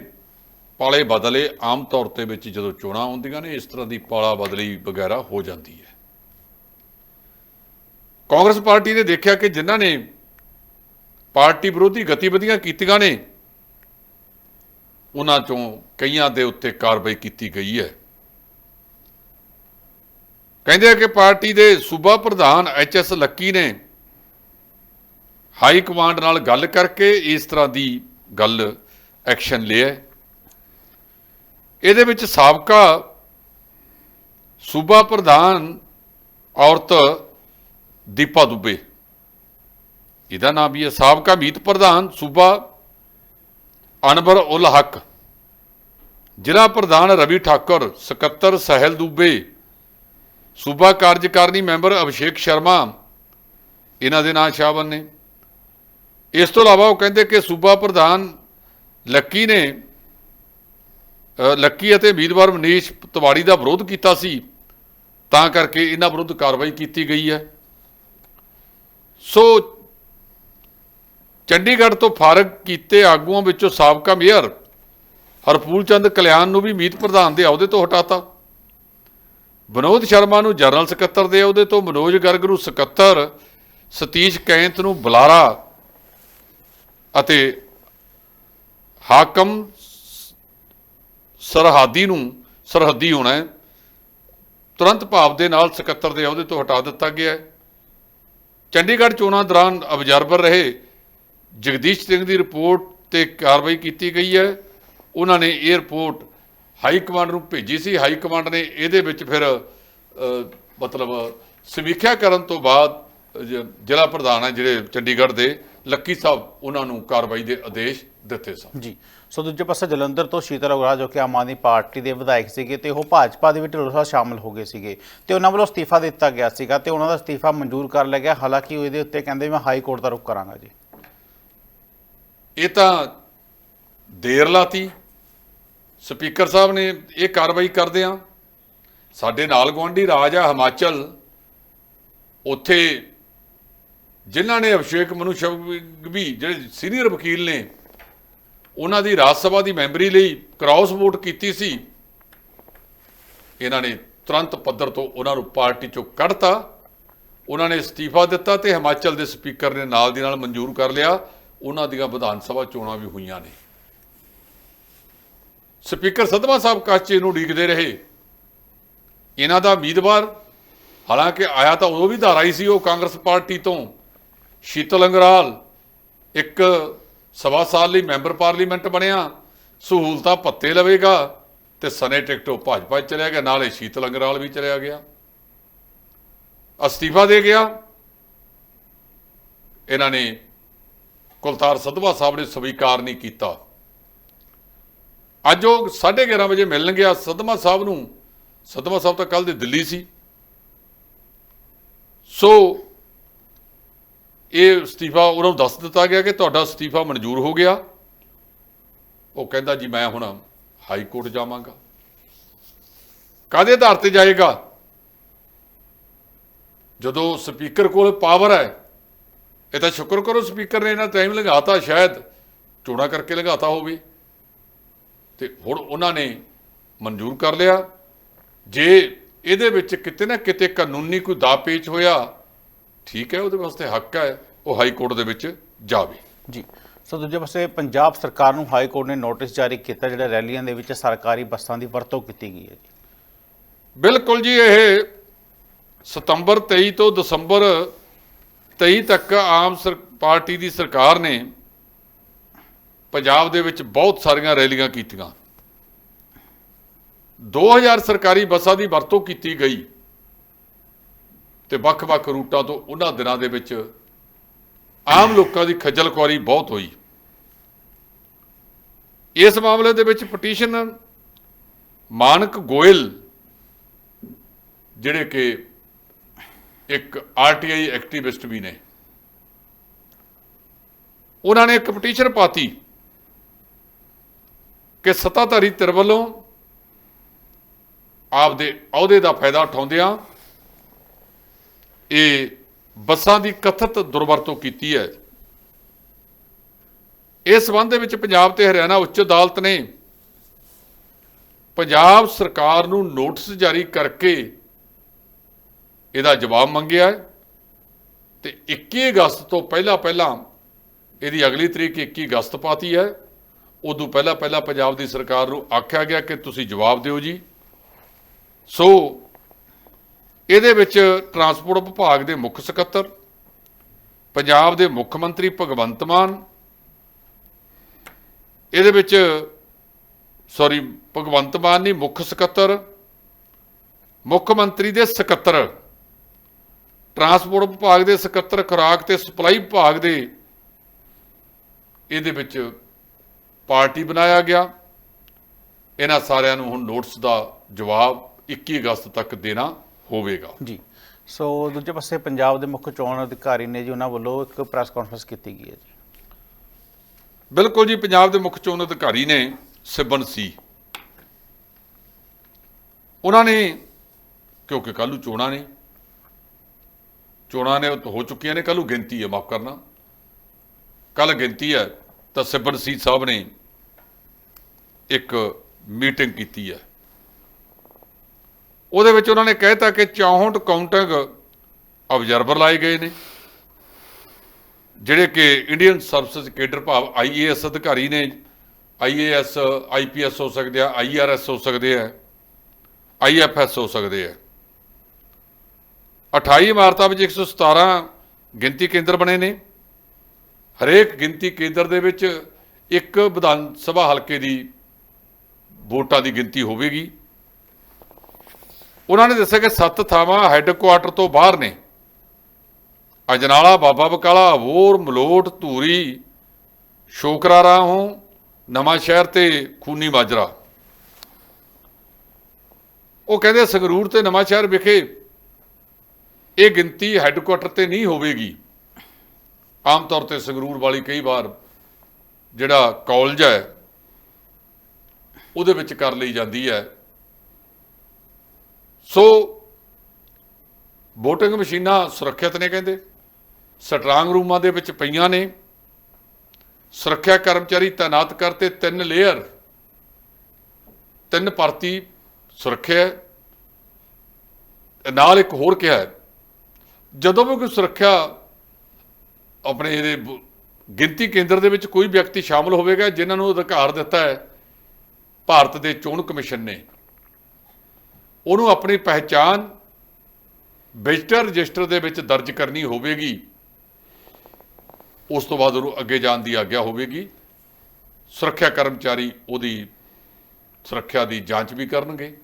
ਪਾਲੇ ਬਦਲੇ ਆਮ ਤੌਰ ਤੇ ਵਿੱਚ ਜਦੋਂ ਚੋਣਾਂ ਹੁੰਦੀਆਂ ਨੇ, ਇਸ ਤਰ੍ਹਾਂ ਦੀ ਪਾਲਾ ਬਦਲੀ ਵਗੈਰਾ ਹੋ ਜਾਂਦੀ ਹੈ। ਕਾਂਗਰਸ ਪਾਰਟੀ ਨੇ ਦੇਖਿਆ ਕਿ ਜਿਨ੍ਹਾਂ ਨੇ ਪਾਰਟੀ ਵਿਰੋਧੀ ਗਤੀਵਿਧੀਆਂ ਕੀਤੀਆਂ ਨੇ। ਉਹਨਾਂ ਚੋਂ ਕਈਆਂ ਦੇ ਉੱਤੇ ਕਾਰਵਾਈ ਕੀਤੀ ਗਈ ਹੈ। ਕਹਿੰਦੇ ਆ ਕਿ ਪਾਰਟੀ ਦੇ ਸੂਬਾ ਪ੍ਰਧਾਨ ਐਚ ਐਸ ਲੱਕੀ ਨੇ ਹਾਈ ਕਮਾਂਡ ਨਾਲ ਗੱਲ ਕਰਕੇ ਇਸ ਤਰ੍ਹਾਂ ਦੀ ਗੱਲ ਐਕਸ਼ਨ ਲਿਆ ਇਹਦੇ ਵਿੱਚ ਸਾਬਕਾ ਸੂਬਾ ਪ੍ਰਧਾਨ ਔਰਤ ਦੀਪਾ ਦੁਬੇ ਇਹਦਾ ਨਾਮ ਵੀ ਹੈ ਸਾਬਕਾ ਮੀਤ ਪ੍ਰਧਾਨ ਸੂਬਾ ਅਨਵਰ ਉਲ ਹਕ। ਜ਼ਿਲ੍ਹਾ ਪ੍ਰਧਾਨ ਰਵੀ ਠਾਕੁਰ, ਸਕੱਤਰ ਸਹਿਲ ਦੂਬੇ, ਸੂਬਾ ਕਾਰਜਕਾਰਨੀ ਮੈਂਬਰ ਅਭਿਸ਼ੇਕ ਸ਼ਰਮਾ, ਇਹਨਾਂ ਦੇ ਨਾਂ ਸ਼ਾਮਲ ਨੇ। ਇਸ ਤੋਂ ਇਲਾਵਾ ਉਹ ਕਹਿੰਦੇ ਕਿ ਸੂਬਾ ਪ੍ਰਧਾਨ ਲੱਕੀ ਨੇ ਲੱਕੀ ਅਤੇ ਉਮੀਦਵਾਰ ਮਨੀਸ਼ ਤਿਵਾੜੀ ਦਾ ਵਿਰੋਧ ਕੀਤਾ ਸੀ, ਤਾਂ ਕਰਕੇ ਇਹਨਾਂ ਵਿਰੁੱਧ ਕਾਰਵਾਈ ਕੀਤੀ ਗਈ ਹੈ। ਸੋ ਚੰਡੀਗੜ੍ਹ ਤੋਂ ਫਾਰਗ ਕੀਤੇ ਆਗੂਆਂ ਵਿੱਚੋਂ ਸਾਬਕਾ ਮੇਅਰ ਹਰਪੂਲ ਚੰਦ ਕਲਿਆਣ ਨੂੰ ਵੀ ਮੀਤ ਪ੍ਰਧਾਨ ਦੇ ਅਹੁਦੇ ਤੋਂ ਹਟਾਤਾ। ਵਿਨੋਦ ਸ਼ਰਮਾ ਨੂੰ ਜਨਰਲ ਸਕੱਤਰ ਦੇ ਅਹੁਦੇ ਤੋਂ ਮਨੋਜ ਗਰਗ ਨੂੰ ਸਕੱਤਰ, ਸਤੀਸ਼ ਕੈਂਤ ਨੂੰ ਬੁਲਾਰਾ ਅਤੇ ਹਾਕਮ ਸਰਹੱਦੀ ਨੂੰ ਸਰਹੱਦੀ ਹੋਣਾ ਹੈ। ਤੁਰੰਤ ਭਾਵ ਦੇ ਨਾਲ ਸਕੱਤਰ ਦੇ ਅਹੁਦੇ ਤੋਂ ਹਟਾ ਦਿੱਤਾ ਗਿਆ ਹੈ। ਚੰਡੀਗੜ੍ਹ ਚੋਣਾਂ ਦੌਰਾਨ ਅਬਜ਼ਰਵਰ ਰਹੇ ਜਗਦੀਸ਼ ਸਿੰਘ ਦੀ ਰਿਪੋਰਟ ਤੇ ਕਾਰਵਾਈ ਕੀਤੀ ਗਈ ਹੈ। ਉਹਨਾਂ ਨੇ ਇਹ ਰਿਪੋਰਟ ਹਾਈ ਕਮਾਂਡ ਨੂੰ ਭੇਜੀ ਸੀ। ਹਾਈ ਕਮਾਂਡ ਨੇ ਇਹਦੇ ਵਿੱਚ ਫਿਰ ਮਤਲਬ ਸਮੀਖਿਆ ਕਰਨ ਤੋਂ ਬਾਅਦ ਜ- ਜ਼ਿਲ੍ਹਾ ਪ੍ਰਧਾਨ ਹੈ ਜਿਹੜੇ ਚੰਡੀਗੜ੍ਹ ਦੇ ਲੱਕੀ ਸਾਹਿਬ, ਉਹਨਾਂ ਨੂੰ ਕਾਰਵਾਈ ਦੇ ਆਦੇਸ਼ ਦਿੱਤੇ ਸਨ। ਜੀ। ਸੋ ਦੂਜੇ ਪਾਸੇ ਜਲੰਧਰ ਤੋਂ ਸ਼ੀਤਲ ਅਗਰਾ ਜੋ ਕਿ ਆਮ ਆਦਮੀ ਪਾਰਟੀ ਦੇ ਵਿਧਾਇਕ ਸੀਗੇ ਤੇ ਉਹ ਭਾਜਪਾ ਦੇ ਵਿੱਚ ਢਿੱਲੋਂ ਸਾਹਿਬ ਸ਼ਾਮਲ ਹੋ ਗਏ ਸੀਗੇ ਤੇ ਉਹਨਾਂ ਵੱਲੋਂ ਅਸਤੀਫਾ ਦਿੱਤਾ ਗਿਆ ਸੀਗਾ ਤੇ ਉਹਨਾਂ ਦਾ ਅਸਤੀਫਾ ਮਨਜ਼ੂਰ ਕਰ ਲਿਆ ਗਿਆ। ਹਾਲਾਂਕਿ ਉਹ ਇਹਦੇ ਉੱਤੇ ਕਹਿੰਦੇ ਮੈਂ ਹਾਈ ਕੋਰਟ ਦਾ ਰੁਖ ਕਰਾਂਗਾ ਜੀ। ਇਹ ਤਾਂ ਦੇਰ ਲਾਤੀ। ਸਪੀਕਰ ਸਾਹਿਬ ਨੇ ਇਹ ਕਾਰਵਾਈ ਕਰਦੇ ਆ। ਸਾਡੇ ਨਾਲ ਗੁਆਂਢੀ ਰਾਜ ਆ ਹਿਮਾਚਲ ਉੱਥੇ ਜਿਨ੍ਹਾਂ ਨੇ ਅਭਿਸ਼ੇਕ ਮਨੂ ਵੀ ਜਿਹੜੇ ਸੀਨੀਅਰ ਵਕੀਲ ਨੇ, ਉਹਨਾਂ ਦੀ ਰਾਜ ਸਭਾ ਦੀ ਮੈਂਬਰੀ ਲਈ ਕ੍ਰਾਸ ਵੋਟ ਕੀਤੀ ਸੀ। ਇਹਨਾਂ ਨੇ ਤੁਰੰਤ ਪੱਧਰ ਤੋਂ ਉਹਨਾਂ ਨੂੰ ਪਾਰਟੀ ਚੋਂ ਕੱਢਤਾ। ਉਹਨਾਂ ਨੇ ਅਸਤੀਫਾ ਦਿੱਤਾ ਤੇ ਹਿਮਾਚਲ ਦੇ ਸਪੀਕਰ ਨੇ ਨਾਲ ਦੀ ਨਾਲ ਮਨਜ਼ੂਰ ਕਰ ਲਿਆ। ਉਹਨਾਂ ਦੀਆਂ ਵਿਧਾਨ ਸਭਾ ਚੋਣਾਂ ਵੀ ਹੋਈਆਂ ਨੇ। ਸਪੀਕਰ ਸਦਮਾ ਸਾਹਿਬ ਕਾਚੇ ਨੂੰ ਉਡੀਕਦੇ ਰਹੇ। ਇਹਨਾਂ ਦਾ ਉਮੀਦਵਾਰ, ਹਾਲਾਂਕਿ ਆਇਆ ਤਾਂ ਉਦੋਂ ਵੀ ਧਾਰਾ ਹੀ ਸੀ, ਉਹ ਕਾਂਗਰਸ ਪਾਰਟੀ ਤੋਂ। ਸ਼ੀਤਲ ਅੰਗਰਾਲ ਇੱਕ ਸਵਾ ਸਾਲ ਲਈ ਮੈਂਬਰ ਪਾਰਲੀਮੈਂਟ ਬਣਿਆ, ਸਹੂਲਤਾਂ ਪੱਤੇ ਲਵੇਗਾ ਤੇ ਸਨੇ ਟਿਕਟੋ ਭਾਜਪਾ 'ਚ ਚਲਿਆ ਗਿਆ, ਨਾਲੇ ਸ਼ੀਤਲ ਅੰਗਰਾਲ ਵੀ ਚਲਿਆ ਗਿਆ। ਅਸਤੀਫਾ ਦੇ ਗਿਆ। ਇਹਨਾਂ ਨੇ ਕੁਲਤਾਰ ਸਧਵਾ ਸਾਹਿਬ ਨੇ ਸਵੀਕਾਰ ਨਹੀਂ ਕੀਤਾ। ਅੱਜ ਉਹ 11:30 ਵਜੇ ਮਿਲਣ ਗਿਆ ਸਧਵਾ ਸਾਹਿਬ ਨੂੰ ਸਧਵਾ ਸਾਹਿਬ ਤਾਂ ਕੱਲ ਦੇ ਦਿੱਲੀ ਸੀ। ਸੋ ਇਹ ਅਸਤੀਫਾ ਉਹਨਾਂ ਨੂੰ ਦੱਸ ਦਿੱਤਾ ਗਿਆ ਕਿ ਤੁਹਾਡਾ ਅਸਤੀਫਾ ਮਨਜ਼ੂਰ ਹੋ ਗਿਆ। ਉਹ ਕਹਿੰਦਾ, ਜੀ, ਮੈਂ ਹੁਣ ਹਾਈ ਕੋਰਟ ਜਾਵਾਂਗਾ। ਕਾਹਦੇ ਆਧਾਰ ਤੇ ਜਾਏਗਾ? ਜਦੋਂ ਸਪੀਕਰ ਕੋਲ ਪਾਵਰ ਹੈ ਇਹ ਤਾਂ ਸ਼ੁਕਰ ਕਰੋ ਸਪੀਕਰ ਨੇ ਇਹਨਾਂ ਟਾਈਮ ਲਗਾਤਾ ਸ਼ਾਇਦ ਚੋਣਾ ਕਰਕੇ ਲਗਾਤਾ ਹੋਵੇ। ਤੇ ਹੁਣ ਉਹਨਾਂ ਨੇ ਮਨਜ਼ੂਰ ਕਰ ਲਿਆ। ਜੇ ਇਹਦੇ ਵਿੱਚ ਕਿਤੇ ਨਾ ਕਿਤੇ ਕਾਨੂੰਨੀ ਕੋਈ ਦਾ ਪੇਚ ਹੋਇਆ ਠੀਕ ਹੈ ਉਹਦੇ ਵਾਸਤੇ ਹੱਕ ਹੈ ਉਹ ਹਾਈ ਕੋਰਟ ਦੇ ਵਿੱਚ ਜਾਵੇ। ਜੀ। ਸੋ ਦੂਜੇ ਪਾਸੇ ਪੰਜਾਬ ਸਰਕਾਰ ਨੂੰ ਹਾਈ ਕੋਰਟ ਨੇ ਨੋਟਿਸ ਜਾਰੀ ਕੀਤਾ ਜਿਹੜਾ ਰੈਲੀਆਂ ਦੇ ਵਿੱਚ ਸਰਕਾਰੀ ਬੱਸਾਂ ਦੀ ਵਰਤੋਂ ਕੀਤੀ ਗਈ ਹੈ ਜੀ। ਬਿਲਕੁਲ ਜੀ ਇਹ ਸਤੰਬਰ 23 ਤੋਂ ਦਸੰਬਰ 23 ਤੱਕ ਆਮ ਸਰ, ਪਾਰਟੀ ਦੀ ਸਰਕਾਰ ਨੇ ਪੰਜਾਬ ਦੇ ਵਿੱਚ ਬਹੁਤ ਸਾਰੀਆਂ ਰੈਲੀਆਂ ਕੀਤੀਆਂ। 2000 ਸਰਕਾਰੀ ਬੱਸਾਂ ਦੀ ਵਰਤੋਂ ਕੀਤੀ ਗਈ ਤੇ ਵੱਖ-ਵੱਖ ਰੂਟਾਂ ਤੋਂ ਉਹਨਾਂ ਦਿਨਾਂ ਦੇ ਵਿੱਚ ਆਮ ਲੋਕਾਂ ਦੀ ਖੱਜਲ ਖੁਆਰੀ ਬਹੁਤ ਹੋਈ। ਇਸ ਮਾਮਲੇ ਦੇ ਵਿੱਚ ਪਟੀਸ਼ਨ ਮਾਨਕ ਗੋਇਲ, ਜਿਹੜੇ ਕਿ ਇੱਕ ਆਰਟੀਆਈ ਐਕਟਿਵਿਸਟ ਵੀ ਨੇ। ਉਹਨਾਂ ਨੇ ਇੱਕ ਪਟੀਸ਼ਨ ਪਾਤੀ ਕਿ ਸੱਤਾਧਾਰੀ ਧਿਰ ਵੱਲੋਂ ਆਪਦੇ ਅਹੁਦੇ ਦਾ ਫਾਇਦਾ ਉਠਾਉਂਦਿਆਂ ਇਹ ਬੱਸਾਂ ਦੀ ਕਥਿਤ ਦੁਰਵਰਤੋਂ ਕੀਤੀ ਹੈ। ਇਸ ਸੰਬੰਧ ਦੇ ਵਿੱਚ ਪੰਜਾਬ ਤੇ ਹਰਿਆਣਾ ਉੱਚ ਅਦਾਲਤ ਨੇ ਪੰਜਾਬ ਸਰਕਾਰ ਨੂੰ ਨੋਟਿਸ ਜਾਰੀ ਕਰਕੇ ਇਹਦਾ ਜਵਾਬ ਮੰਗਿਆ ਹੈ। ਤੇ 21 ਅਗਸਤ ਤੋਂ ਪਹਿਲਾਂ ਪਹਿਲਾਂ ਇਹਦੀ ਅਗਲੀ ਤਰੀਕ 21 ਅਗਸਤ ਪਾਤੀ ਹੈ। ਉਦੋਂ ਪਹਿਲਾਂ ਪਹਿਲਾਂ ਪੰਜਾਬ ਦੀ ਸਰਕਾਰ ਨੂੰ ਆਖਿਆ ਗਿਆ ਕਿ ਤੁਸੀਂ ਜਵਾਬ ਦਿਓ ਜੀ। ਸੋ ਇਹਦੇ ਵਿੱਚ ਟਰਾਂਸਪੋਰਟ ਵਿਭਾਗ ਦੇ ਮੁੱਖ ਸਕੱਤਰ, ਪੰਜਾਬ ਦੇ ਮੁੱਖ ਮੰਤਰੀ ਭਗਵੰਤ ਮਾਨ, ਇਹਦੇ ਵਿੱਚ ਸੌਰੀ ਭਗਵੰਤ ਮਾਨ ਨਹੀਂ, ਮੁੱਖ ਸਕੱਤਰ, ਮੁੱਖ ਮੰਤਰੀ ਦੇ ਸਕੱਤਰ ਟਰਾਂਸਪੋਰਟ ਵਿਭਾਗ ਦੇ ਸਕੱਤਰ ਖੁਰਾਕ ਤੇ ਸਪਲਾਈ ਵਿਭਾਗ ਦੇ ਇਹਦੇ ਵਿੱਚ ਪਾਰਟੀ ਬਣਾਇਆ ਗਿਆ। ਇਹਨਾਂ ਸਾਰਿਆਂ ਨੂੰ ਹੁਣ ਨੋਟਿਸ ਦਾ ਜਵਾਬ 21 ਅਗਸਤ ਤੱਕ ਦੇਣਾ ਹੋਵੇਗਾ। ਜੀ। ਸੋ ਦੂਜੇ ਪਾਸੇ ਪੰਜਾਬ ਦੇ ਮੁੱਖ ਚੋਣ ਅਧਿਕਾਰੀ ਨੇ ਜੀ ਉਹਨਾਂ ਵੱਲੋਂ ਇੱਕ ਪ੍ਰੈਸ ਕਾਨਫਰੰਸ ਕੀਤੀ ਗਈ ਹੈ ਜੀ। ਬਿਲਕੁਲ ਜੀ ਪੰਜਾਬ ਦੇ ਮੁੱਖ ਚੋਣ ਅਧਿਕਾਰੀ ਨੇ ਸਿਬਨ ਸੀ। ਉਹਨਾਂ ਨੇ ਕਿਉਂਕਿ ਕੱਲ੍ਹ ਨੂੰ ਚੋਣਾਂ ਨੇ ਚੋਣਾਂ ਨੇ ਹੋ ਚੁੱਕੀਆਂ ਨੇ, ਕੱਲ੍ਹ ਨੂੰ ਗਿਣਤੀ ਹੈ, ਮਾਫ ਕਰਨਾ। ਕੱਲ ਗਿਣਤੀ ਹੈ ਤਾਂ ਸਿਬਨ ਸੀ ਸਾਹਿਬ ਨੇ ਇੱਕ ਮੀਟਿੰਗ ਕੀਤੀ ਹੈ। ਉਹਦੇ ਵਿੱਚ ਉਹਨਾਂ ਨੇ ਕਹਿਤਾ ਕਿ 64 ਕਾਊਂਟਿੰਗ ਆਬਜ਼ਰਵਰ ਲਾਏ ਗਏ ਨੇ, ਜਿਹੜੇ ਕਿ ਇੰਡੀਅਨ ਸਰਵਿਸ ਕੇਡਰ ਭਾਵ ਆਈਏਐਸ ਅਧਿਕਾਰੀ ਨੇ ਆਈਏਐਸ ਆਈਪੀਐਸ ਹੋ ਸਕਦੇ ਆ ਆਈਆਰਐਸ ਹੋ ਸਕਦੇ ਆ ਆਈਐਫਐਸ ਹੋ ਸਕਦੇ ਆ। 28 ਇਮਾਰਤਾਂ ਵਿੱਚ 117 ਗਿਣਤੀ ਕੇਂਦਰ ਬਣੇ ਨੇ। ਹਰੇਕ ਗਿਣਤੀ ਕੇਂਦਰ ਦੇ ਵਿੱਚ ਇੱਕ ਵਿਧਾਨ ਸਭਾ ਹਲਕੇ ਦੀ ਵੋਟਾਂ ਦੀ ਗਿਣਤੀ ਹੋਵੇਗੀ। ਉਹਨਾਂ ਨੇ ਦੱਸਿਆ ਕਿ ਸੱਤ ਥਾਵਾਂ ਹੈੱਡਕੁਆਟਰ ਤੋਂ ਬਾਹਰ ਨੇ। ਅਜਨਾਲਾ, ਬਾਬਾ ਬਕਾਲਾ ਅਵੋਰ ਮਲੋਟ, ਧੂਰੀ ਸ਼ੋਕਰਾ ਰਾਹੋਂ ਨਵਾਂ ਸ਼ਹਿਰ ਤੇ ਖੂਨੀ ਮਾਜਰਾ। ਉਹ ਕਹਿੰਦੇ ਸੰਗਰੂਰ ਤੇ ਨਵਾਂ ਸ਼ਹਿਰ ਵਿਖੇ ਇਹ ਗਿਣਤੀ ਹੈੱਡਕੁਆਟਰ ਤੇ ਨਹੀਂ ਹੋਵੇਗੀ। ਆਮ ਤੌਰ ਤੇ ਸੰਗਰੂਰ ਵਾਲੀ ਕਈ ਵਾਰ ਜਿਹੜਾ ਕਾਲਜ ਹੈ, ਉਹਦੇ ਵਿੱਚ ਕਰ ਲਈ ਜਾਂਦੀ ਹੈ। ਸੋ VOTING ਮਸ਼ੀਨਾਂ ਸੁਰੱਖਿਅਤ ਨੇ ਕਹਿੰਦੇ। ਸਟਰਾਂਗ ਰੂਮਾਂ ਦੇ ਵਿੱਚ ਪਈਆਂ ਨੇ। ਸੁਰੱਖਿਆ ਕਰਮਚਾਰੀ ਤਾਇਨਾਤ ਕਰਤੇ ਤਿੰਨ ਲੇਅਰ ਤਿੰਨ ਭਰਤੀ ਸੁਰੱਖਿਆ ਨਾਲ ਇੱਕ ਹੋਰ ਕਿਹਾ ਹੈ ਜਦੋਂ ਵੀ ਕੋਈ ਸੁਰੱਖਿਆ ਆਪਣੇ ਇਹਦੇ ਗਿਣਤੀ ਕੇਂਦਰ ਦੇ ਵਿੱਚ ਕੋਈ ਵਿਅਕਤੀ ਸ਼ਾਮਲ ਹੋਵੇਗਾ ਜਿਨ੍ਹਾਂ ਨੂੰ ਅਧਿਕਾਰ ਦਿੱਤਾ ਹੈ, ਭਾਰਤ ਦੇ ਚੋਣ ਕਮਿਸ਼ਨ ਨੇ। ਉਹਨੂੰ ਆਪਣੀ ਪਹਿਚਾਣ ਵਿਜ਼ਟਰ ਰਜਿਸਟਰ ਦੇ ਵਿੱਚ ਦਰਜ ਕਰਨੀ ਹੋਵੇਗੀ। ਉਸ ਤੋਂ ਬਾਅਦ ਉਹਨੂੰ ਅੱਗੇ ਜਾਣ ਦੀ ਆਗਿਆ ਹੋਵੇਗੀ। ਸੁਰੱਖਿਆ ਕਰਮਚਾਰੀ ਉਹਦੀ ਸੁਰੱਖਿਆ ਦੀ ਜਾਂਚ ਵੀ ਕਰਨਗੇ।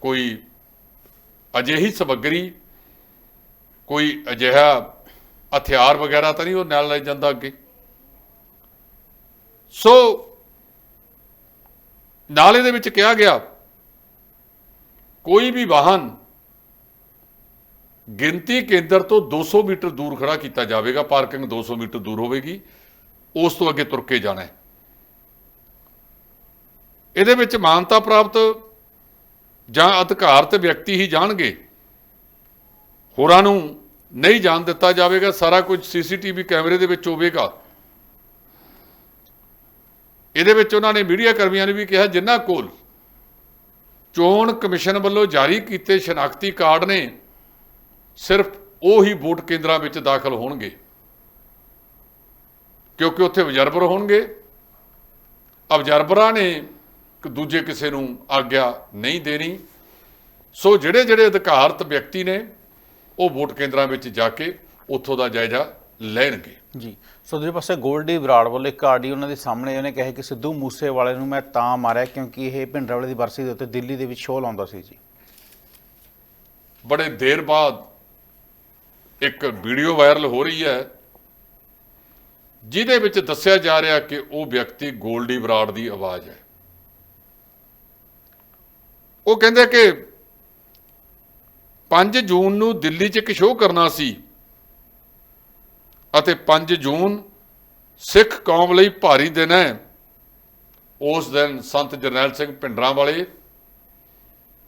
ਕੋਈ ਅਜਿਹੀ ਸਮੱਗਰੀ ਕੋਈ ਅਜਿਹਾ ਹਥਿਆਰ ਵਗੈਰਾ ਤਾਂ ਨਹੀਂ ਉਹ ਨਾਲ ਲੈ ਜਾਂਦਾ ਅੱਗੇ? ਸੋ ਨਾਲੇ ਦੇ ਵਿੱਚ ਕਿਹਾ ਗਿਆ, ਕੋਈ ਵੀ ਵਾਹਨ ਗਿਣਤੀ ਕੇਂਦਰ ਤੋਂ 200 ਮੀਟਰ ਦੂਰ ਖੜਾ ਕੀਤਾ ਜਾਵੇਗਾ, ਪਾਰਕਿੰਗ 200 ਮੀਟਰ ਦੂਰ ਹੋਵੇਗੀ, ਉਸ ਤੋਂ ਅੱਗੇ ਤੁਰ ਕੇ ਜਾਣਾ ਹੈ। ਇਹਦੇ ਵਿੱਚ ਮਾਨਤਾ ਪ੍ਰਾਪਤ ਜਾਂ ਅਧਿਕਾਰਤ ਵਿਅਕਤੀ ਹੀ ਜਾਣਗੇ। ਹੋਰਾਂ ਨੂੰ ਨਹੀਂ ਜਾਣ ਦਿੱਤਾ ਜਾਵੇਗਾ, ਸਾਰਾ ਕੁਝ ਸੀਸੀਟੀਵੀ ਕੈਮਰੇ ਦੇ ਵਿੱਚ ਹੋਵੇਗਾ। ਇਹਦੇ ਵਿੱਚ ਉਹਨਾਂ ਨੇ ਮੀਡੀਆ ਕਰਮੀਆਂ ਨੇ ਵੀ ਕਿਹਾ, ਜਿਨ੍ਹਾਂ ਕੋਲ ਚੋਣ ਕਮਿਸ਼ਨ ਵੱਲੋਂ ਜਾਰੀ ਕੀਤੇ ਸ਼ਨਾਖਤੀ ਕਾਰਡ ਨੇ, ਸਿਰਫ ਉਹ ਹੀ ਵੋਟ ਕੇਂਦਰਾਂ ਵਿੱਚ ਦਾਖਲ ਹੋਣਗੇ। ਕਿਉਂਕਿ ਉੱਥੇ ਅਬਜ਼ਰਵਰ ਹੋਣਗੇ। ਅਬਜ਼ਰਵਰਾਂ ਨੇ ਦੂਜੇ ਕਿਸੇ ਨੂੰ ਆਗਿਆ ਨਹੀਂ ਦੇਣੀ। ਸੋ ਜਿਹੜੇ ਜਿਹੜੇ ਅਧਿਕਾਰਤ ਵਿਅਕਤੀ ਨੇ ਉਹ ਵੋਟ ਕੇਂਦਰਾਂ ਵਿੱਚ ਜਾ ਕੇ ਉੱਥੋਂ ਦਾ ਜਾਇਜ਼ਾ ਲੈਣਗੇ। ਜੀ। ਸੋ ਦੂਜੇ ਪਾਸੇ ਗੋਲਡੀ ਬਰਾੜ ਵੱਲੋਂ ਇੱਕ ਆਡੀ ਉਹਨਾਂ ਦੇ ਸਾਹਮਣੇ ਉਹਨੇ ਕਿਹਾ ਕਿ ਸਿੱਧੂ ਮੂਸੇਵਾਲੇ ਨੂੰ ਮੈਂ ਤਾਂ ਮਾਰਿਆ ਕਿਉਂਕਿ ਇਹ ਭਿੰਡਰਾਵਾਲੇ ਦੀ ਬਰਸੀ ਦੇ ਉੱਤੇ ਦਿੱਲੀ ਦੇ ਵਿੱਚ ਸ਼ੋਅ ਲਾਉਂਦਾ ਸੀ ਜੀ। ਬੜੇ ਦੇਰ ਬਾਅਦ ਇੱਕ ਵੀਡੀਓ ਵਾਇਰਲ ਹੋ ਰਹੀ ਹੈ ਜਿਹਦੇ ਵਿੱਚ ਦੱਸਿਆ ਜਾ ਰਿਹਾ ਕਿ ਉਹ ਵਿਅਕਤੀ ਗੋਲਡੀ ਬਰਾੜ ਦੀ ਆਵਾਜ਼ ਹੈ। ਉਹ ਕਹਿੰਦੇ ਕਿ 5 ਜੂਨ ਨੂੰ ਦਿੱਲੀ 'ਚ ਇੱਕ ਸ਼ੋਅ ਕਰਨਾ ਸੀ ਅਤੇ 5 ਜੂਨ ਸਿੱਖ ਕੌਮ ਲਈ ਭਾਰੀ ਦਿਨ ਹੈ। ਉਸ ਦਿਨ ਸੰਤ ਜਰਨੈਲ ਸਿੰਘ ਭਿੰਡਰਾਂ ਵਾਲੇ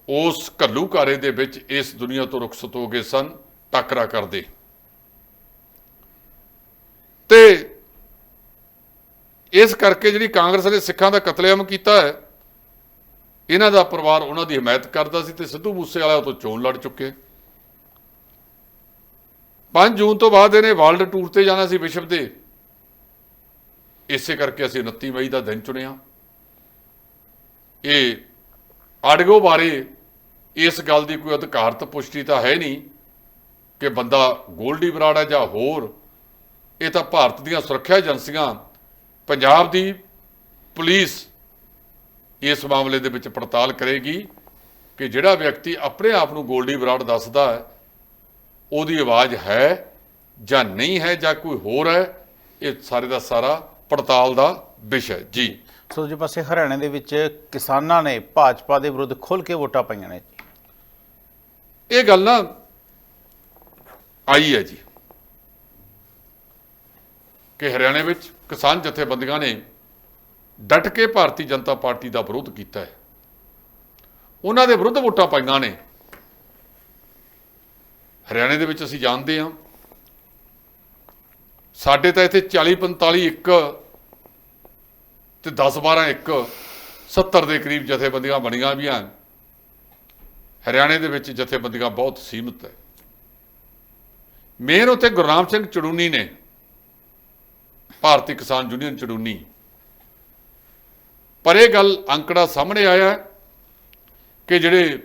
ਉਸ ਘੱਲੂਕਾਰੇ ਦੇ ਵਿੱਚ ਇਸ ਦੁਨੀਆ ਤੋਂ ਰੁਖਸਤ ਹੋ ਗਏ ਸਨ, ਟਾਕਰਾ ਕਰਦੇ। ਤੇ ਇਸ ਕਰਕੇ ਜਿਹੜੀ ਕਾਂਗਰਸ ਨੇ ਸਿੱਖਾਂ ਦਾ ਕਤਲੇਆਮ ਕੀਤਾ ਹੈ ਇਹਨਾਂ ਦਾ ਪਰਿਵਾਰ ਉਹਨਾਂ ਦੀ ਹਮਾਇਤ ਕਰਦਾ ਸੀ ਤੇ ਸਿੱਧੂ ਮੂਸੇਵਾਲਾ ਤੋਂ ਚੋਣ ਲੜ ਚੁੱਕੇ। 5 ਜੂਨ ਤੋਂ ਬਾਅਦ ਇਹਨੇ ਵਰਲਡ ਟੂਰ ਤੇ ਜਾਣਾ ਸੀ ਵਿਸ਼ਵ ਦੇ। ਇਸੇ ਕਰਕੇ ਅਸੀਂ 29 ਮਈ ਦਾ ਦਿਨ ਚੁਣਿਆ। ਇਹ ਆਡਗੋ ਬਾਰੇ ਇਸ ਗੱਲ ਦੀ ਕੋਈ ਅਧਿਕਾਰਤ ਪੁਸ਼ਟੀ ਤਾਂ ਹੈ ਨਹੀਂ ਕਿ ਬੰਦਾ ਗੋਲਡੀ ਬਰਾੜ ਹੈ ਜਾਂ ਹੋਰ, ਇਹ ਤਾਂ ਭਾਰਤ ਦੀਆਂ ਸੁਰੱਖਿਆ ਏਜੰਸੀਆਂ, ਪੰਜਾਬ ਦੀ ਪੁਲਿਸ ਇਸ ਮਾਮਲੇ ਦੇ ਵਿੱਚ ਪੜਤਾਲ ਕਰੇਗੀ ਕਿ ਜਿਹੜਾ ਵਿਅਕਤੀ ਆਪਣੇ ਆਪ ਨੂੰ ਗੋਲਡੀ ਬਰਾੜ ਦੱਸਦਾ ਹੈ ਉਹਦੀ ਆਵਾਜ਼ ਹੈ ਜਾਂ ਨਹੀਂ ਹੈ ਜਾਂ ਕੋਈ ਹੋਰ ਹੈ ਇਹ ਸਾਰੇ ਦਾ ਸਾਰਾ ਪੜਤਾਲ ਦਾ ਵਿਸ਼ਾ। ਜੀ ਸੋ ਦੂਜੇ ਪਾਸੇ ਹਰਿਆਣਾ ਦੇ ਵਿੱਚ ਕਿਸਾਨਾਂ ਨੇ ਭਾਜਪਾ ਦੇ ਵਿਰੁੱਧ ਖੁੱਲ੍ਹ ਕੇ ਵੋਟਾਂ ਪਾਈਆਂ ਨੇ ਇਹ ਗੱਲ ਨਾ ਆਈ ਹੈ ਜੀ ਕਿ ਹਰਿਆਣੇ ਵਿੱਚ ਕਿਸਾਨ ਜਥੇਬੰਦੀਆਂ ਨੇ ਡਟ ਕੇ ਭਾਰਤੀ ਜਨਤਾ ਪਾਰਟੀ ਦਾ ਵਿਰੋਧ ਕੀਤਾ ਹੈ। ਉਹਨਾਂ ਦੇ ਵਿਰੁੱਧ ਵੋਟਾਂ ਪਾਈਆਂ ਨੇ। ਹਰਿਆਣੇ ਦੇ ਵਿੱਚ ਅਸੀਂ ਜਾਣਦੇ ਹਾਂ। ਸਾਡੇ ਤਾਂ ਇੱਥੇ 40 45 ਇੱਕ ਤੇ 10 12 ਇੱਕ 70 ਦੇ ਕਰੀਬ ਜਥੇਬੰਦੀਆਂ ਬਣੀਆਂ ਵੀ ਹਨ। ਹਰਿਆਣੇ ਦੇ ਵਿੱਚ ਜਥੇਬੰਦੀਆਂ ਬਹੁਤ ਸੀਮਿਤ ਹੈ। ਮੇਨ ਉੱਤੇ ਗੁਰਨਾਮ ਸਿੰਘ ਚੜੂਨੀ ਨੇ। ਭਾਰਤੀ ਕਿਸਾਨ ਯੂਨੀਅਨ ਚੜੂਨੀ। ਪਰ ਇਹ ਗੱਲ ਅੰਕੜਾ ਸਾਹਮਣੇ ਆਇਆ ਕਿ ਜਿਹੜੇ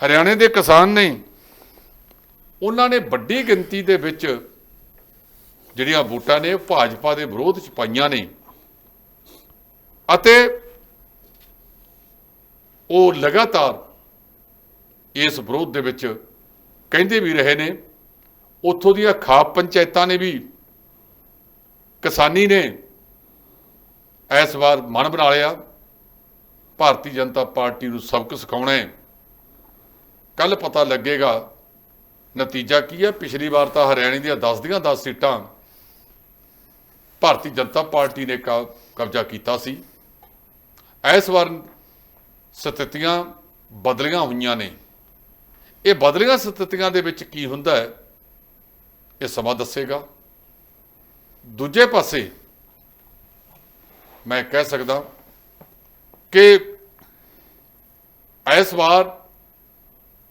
ਹਰਿਆਣੇ ਦੇ ਕਿਸਾਨ ਨੇ, ਉਹਨਾਂ ਨੇ ਵੱਡੀ ਗਿਣਤੀ ਦੇ ਵਿੱਚ ਜਿਹੜੀਆਂ ਵੋਟਾਂ ਨੇ ਭਾਜਪਾ ਦੇ ਵਿਰੋਧ ਚ ਪਾਈਆਂ ਨੇ। ਅਤੇ ਉਹ ਲਗਾਤਾਰ ਇਸ ਵਿਰੋਧ ਦੇ ਵਿੱਚ ਕਹਿੰਦੇ ਵੀ ਰਹੇ ਨੇ। ਉੱਥੋਂ ਦੀਆਂ ਖਾਪ ਪੰਚਾਇਤਾਂ ਨੇ ਵੀ ਕਿਸਾਨੀ ਨੇ ਇਸ ਵਾਰ ਮਨ ਬਣਾ ਲਿਆ। ਭਾਰਤੀ ਜਨਤਾ ਪਾਰਟੀ ਨੂੰ ਸਬਕ ਸਿਖਾਉਣਾ। ਹੈ ਕੱਲ ਪਤਾ ਲੱਗੇਗਾ ਨਤੀਜਾ ਕੀ ਹੈ। ਪਿਛਲੀ ਵਾਰ ਤਾਂ ਹਰਿਆਣੇ ਦੀਆਂ 10 ਦੀਆਂ 10 ਸੀਟਾਂ ਭਾਰਤੀ ਜਨਤਾ ਪਾਰਟੀ ਨੇ ਕਬਜ਼ਾ ਕੀਤਾ ਸੀ। ਇਸ ਵਾਰ ਸਥਿਤੀਆਂ ਬਦਲੀਆਂ ਹੋਈਆਂ ਨੇ। ਇਹ ਬਦਲੀਆਂ ਸਥਿਤੀਆਂ ਦੇ ਵਿੱਚ ਕੀ ਹੁੰਦਾ ਹੈ, ਇਹ ਸਮਾਂ ਦੱਸੇਗਾ। ਦੂਜੇ ਪਾਸੇ ਮੈਂ ਕਹਿ ਸਕਦਾ ਕਿ ਇਸ ਵਾਰ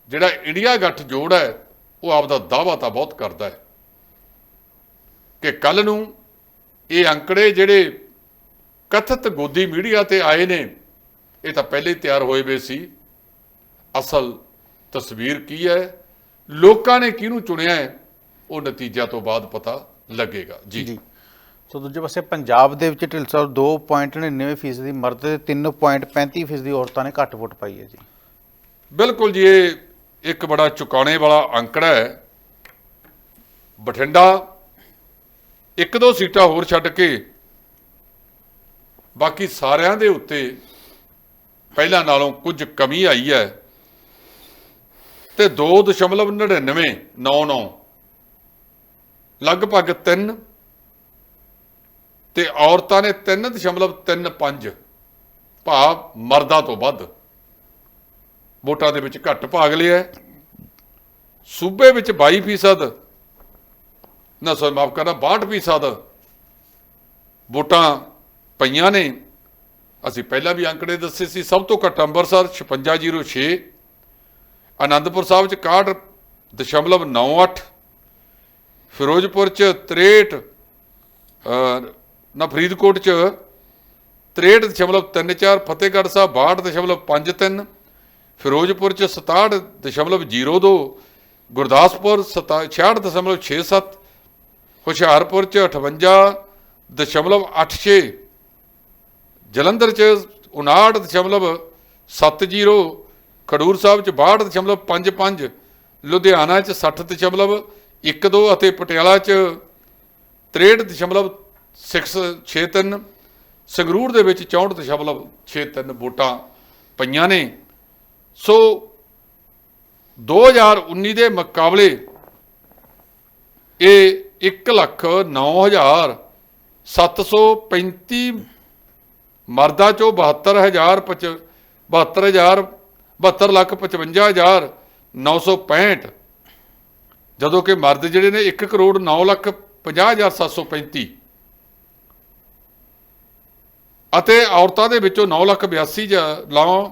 ਜਿਹੜਾ ਇੰਡੀਆ ਗੱਠ ਜੋੜ ਹੈ, ਉਹ ਆਪਦਾ ਦਾਅਵਾ ਤਾਂ ਬਹੁਤ ਕਰਦਾ ਹੈ ਕਿ ਕੱਲ ਨੂੰ ਇਹ ਅੰਕੜੇ ਜਿਹੜੇ ਕਥਿਤ ਗੋਦੀ ਮੀਡੀਆ ਤੇ ਆਏ ਨੇ, ਇਹ ਤਾਂ ਪਹਿਲੇ ਤਿਆਰ ਹੋਏ ਵੇ ਸੀ। ਅਸਲ ਤਸਵੀਰ ਕੀ ਹੈ? ਲੋਕਾਂ ਨੇ ਕਿਹਨੂੰ ਚੁਣਿਆ ਹੈ? ਉਹ ਨਤੀਜਾ ਤੋਂ ਬਾਅਦ ਪਤਾ ਲੱਗੇਗਾ। ਜੀ। ਸੋ ਦੂਜੇ ਪਾਸੇ ਪੰਜਾਬ ਦੇ ਵਿੱਚ ਢਿਲਸਾ 2.99% ਦੀ ਮਰਦ ਤੇ 3.35% ਦੀ ਔਰਤਾਂ ਨੇ ਘੱਟ ਵੋਟ ਪਾਈ ਹੈ ਜੀ। ਬਿਲਕੁਲ ਜੀ, ਇਹ ਇੱਕ ਬੜਾ ਚੁਕਾਣੇ ਵਾਲਾ ਅੰਕੜਾ ਹੈ। ਬਠਿੰਡਾ ਇੱਕ ਦੋ ਸੀਟਾਂ ਹੋਰ ਛੱਡ ਕੇ ਬਾਕੀ ਸਾਰਿਆਂ ਦੇ ਉੱਤੇ ਪਹਿਲਾਂ ਨਾਲੋਂ ਕੁਝ ਕਮੀ ਆਈ ਹੈ। ਤੇ 2.9999 ਲਗਭਗ 3 ਤੇ ਔਰਤਾਂ ਨੇ 3.35 ਭਾਵ ਮਰਦਾਂ ਤੋਂ ਵੱਧ। ਵੋਟਾਂ ਦੇ ਵਿੱਚ ਘੱਟ ਭਾਗ ਲਿਆ ਸੂਬੇ ਵਿੱਚ 22% ਨਾ ਸੋ ਮਾਫ ਕਰਨਾ 62% ਵੋਟਾਂ ਪਈਆਂ ਨੇ। ਅਸੀਂ ਪਹਿਲਾਂ ਵੀ ਅੰਕੜੇ ਦੱਸੇ ਸੀ, ਸਭ ਤੋਂ ਘੱਟ ਅੰਮ੍ਰਿਤਸਰ 5606 ਆਨੰਦਪੁਰ ਸਾਹਿਬ ਚ 61.98 ਫਿਰੋਜ਼ਪੁਰ ਚ 63 ਨਾ ਫਰੀਦਕੋਟ ਚ 63.34 ਫਤਿਹਗੜ੍ਹ ਸਾਹਿਬ 62.53 ਫਿਰੋਜ਼ਪੁਰ ਚ 67.02 ਗੁਰਦਾਸਪੁਰ 66.67 ਹੁਸ਼ਿਆਰਪੁਰ ਚ 58.86 ਜਲੰਧਰ ਚ 59.70 ਖਡੂਰ ਸਾਹਿਬ ਚ 62.55 ਲੁਧਿਆਣਾ ਚ 60.12 ਅਤੇ ਪਟਿਆਲਾ ਚ 63.63 ਸੰਗਰੂਰ ਦੇ ਵਿੱਚ 64.63 ਵੋਟਾਂ ਪਈਆਂ ਨੇ। ਸੋ 2019 ਦੇ ਮੁਕਾਬਲੇ ਇਹ 1 ਲੱਖ 9735 ਮਰਦਾਂ ਚੋਂ 72000 ਪਚ- 72000 72 ਲੱਖ 55000 965 ਜਦੋਂ ਕਿ ਮਰਦ ਜਿਹੜੇ ਨੇ 1 ਕਰੋੜ 9 ਲੱਖ 50735 ਅਤੇ ਔਰਤਾਂ ਦੇ ਵਿੱਚੋਂ 9 ਲੱਖ 82 ਜਾਂ- ਨੌ